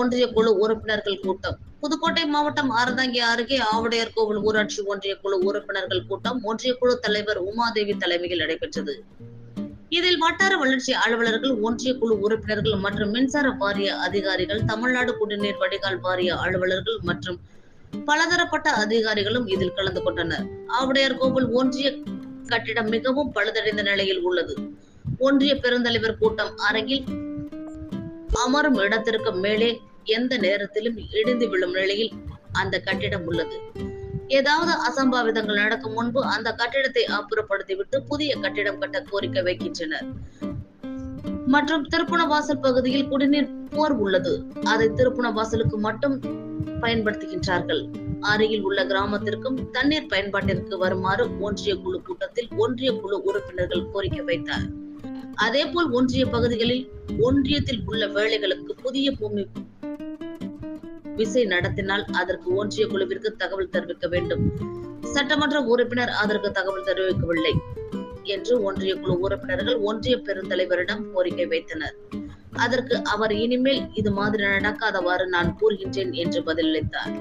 ஒன்றிய குழு உறுப்பினர்கள் கூட்டம். புதுக்கோட்டை மாவட்டம் ஆரந்தாங்கி அருகே ஆவுடையார் கோவில் ஊராட்சி ஒன்றிய குழு உறுப்பினர்கள் கூட்டம் ஒன்றிய குழு தலைவர் உமாதேவி தலைமையில் நடைபெற்றது. இதில் வட்டார வளர்ச்சி அலுவலர்கள் ஒன்றிய குழு உறுப்பினர்கள் மற்றும் மின்சார வாரிய அதிகாரிகள் தமிழ்நாடு குடிநீர் வடிகால் வாரிய அலுவலர்கள் மற்றும் பலதரப்பட்ட அதிகாரிகளும் இதில் கலந்து கொண்டனர். ஆவுடையார் கோவில் ஒன்றிய கட்டிடம் மிகவும் பழுதடைந்த நிலையில் உள்ளது. ஒன்றிய பெருந்தலைவர் கூட்டம் அரங்கில் அமரும் இடத்திற்கு மேலே எந்த நேரத்திலும் இடிந்து விழும் நிலையில் அந்த கட்டிடம் உள்ளது. ஏதாவது அசம்பாவிதங்கள் நடக்கும் முன்பு அந்த கட்டிடத்தை அப்புறப்படுத்திவிட்டு புதிய கட்டிடம் கட்ட கோரிக்கை வைக்கின்றனர். மற்றும் திருப்புணவாசல் பகுதியில் குடிநீர் போர் உள்ளது. அதை திருப்புணவாசலுக்கு மட்டும் பயன்படுத்துகின்றார்கள். அருகில் உள்ள கிராமத்திற்கும் தண்ணீர் பயன்பாட்டிற்கு வருமாறு ஒன்றிய குழு கூட்டத்தில் ஒன்றிய குழு உறுப்பினர்கள் கோரிக்கை வைத்தார். அதேபோல் ஒன்றிய பகுதிகளில் ஒன்றியத்தில் உள்ள வேலைகளுக்கு புதிய பூமி விசை நடத்தினால் அதற்கு ஒன்றிய குழுவிற்கு தகவல் தெரிவிக்க வேண்டும். சட்டமன்ற உறுப்பினர் அதற்கு தகவல் தெரிவிக்கவில்லை என்று ஒன்றிய குழு உறுப்பினர்கள் ஒன்றிய பெருந்தலைவரிடம் கோரிக்கை வைத்தனர். அதற்கு அவர் இனிமேல் இது மாதிரி நடக்காதவாறு நான் கூறுகின்றேன் என்று பதிலளித்தார்.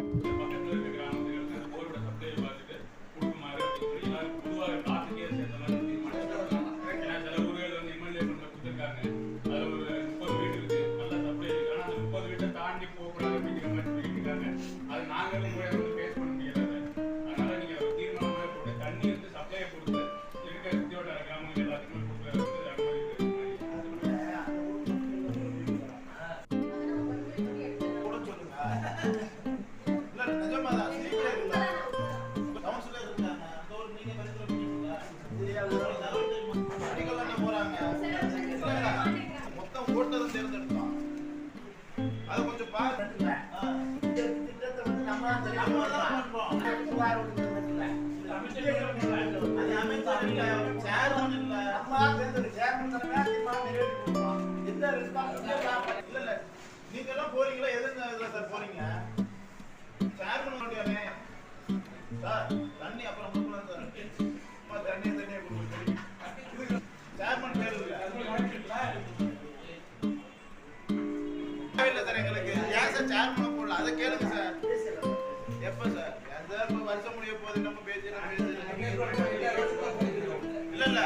மொத்தம் ஓட்டரும் தேர்ந்தெடுத்தோம். அது கொஞ்சம் பாருங்க. நீங்க எல்லாம் போறீங்களா எதுங்க இதுல சார் போறீங்க சேர்மன் முடியாமே சார் தண்ணி அப்புறம் கொடுக்கலாம் சார் அம்மா தண்ணி தண்ணியை சேர்மன் பேர் சார் எங்களுக்கு ஏன் சார் சேர்மன் போடல? அதை கேளுங்க. வருஷம் முடிய போகுது நம்ம பேசி நம்ம பேசி இல்ல இல்ல.